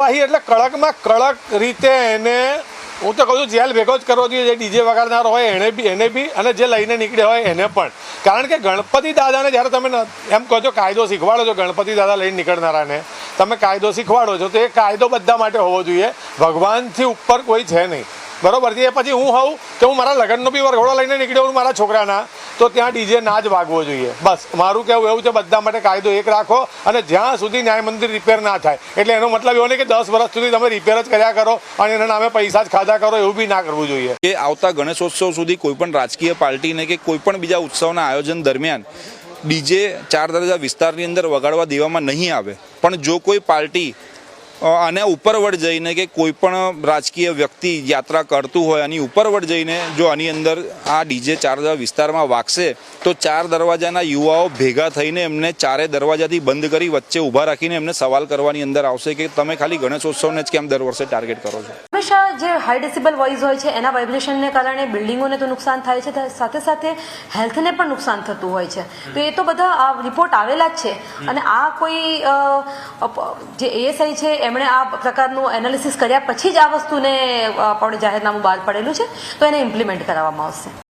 કાર્યવાહી એટલે કડકમાં કડક રીતે એને, હું તો કહું છું, જેલ ભેગો જ કરવો જોઈએ, જે ડીજે વગાડનાર હોય એને બી એને બી, અને જે લઈને નીકળ્યા હોય એને પણ. કારણ કે ગણપતિ દાદાને જ્યારે તમે એમ કહો છો, કાયદો શીખવાડો છો, ગણપતિ દાદા લઈને નીકળનારાને, તમે કાયદો શીખવાડો છો, તો એ કાયદો બધા માટે હોવો જોઈએ. ભગવાનથી ઉપર કોઈ છે નહીં. બરોબર? છે એ પછી હું હોઉં કે હું મારા લગ્નનો બી વરઘોડો લઈને નીકળ્યો હું મારા છોકરાના. તો ત્યાં ડીજે ના જ વાગવો જોઈએ. બસ, મારું કહેવું એવું છે, બધા માટે કાયદો એક રાખો અને જ્યાં સુધી ન્યાય મંદિર રિપેર ના થાય. એટલે એનો મતલબ એવો નહીં કે દસ વર્ષ સુધી તમે રિપેર જ કર્યા કરો અને એના નામે પૈસા જ ખાધા કરો, એવું બી ના કરવું જોઈએ. કે આવતા ગણેશોત્સવ સુધી કોઈ પણ રાજકીય પાર્ટીને કે કોઈ પણ બીજા ઉત્સવના આયોજન દરમિયાન ડીજે ચાર દરજા વિસ્તારની અંદર વગાડવા દેવામાં નહીં આવે. પણ જો કોઈ પાર્ટી આને ઉપરવટ જઈને કે કોઈ પણ રાજકીય વ્યક્તિ યાત્રા કરતું હોય, આની ઉપરવટ જઈને જો આની અંદર આ ડીજે ચાર વિસ્તારમાં વાગશે, તો ચાર દરવાજાના યુવાઓ ભેગા થઈને એમને ચારે દરવાજાથી બંધ કરી વચ્ચે ઊભા રાખીને એમને સવાલ કરવાની અંદર આવશે કે તમે ખાલી ગણેશોત્સવને જ કેમ દર વર્ષે ટાર્ગેટ કરો છો? હંમેશા જે હાઈ ડેસિબલ વોઇસ હોય છે એના વાઇબ્રેશનને કારણે બિલ્ડિંગોને તો નુકસાન થાય છે સાથે સાથે હેલ્થને પણ નુકસાન થતું હોય છે. તો એ તો બધા આ રિપોર્ટ આવેલા જ છે. અને આ કોઈ જે એએસઆઈ છે એમણે આ પ્રકારનું એનાલિસિસ કર્યા પછી જ આ વસ્તુને આપણે જાહેરનામું બહાર પડેલું છે. તો એને ઇમ્પ્લિમેન્ટ કરાવવામાં આવશે.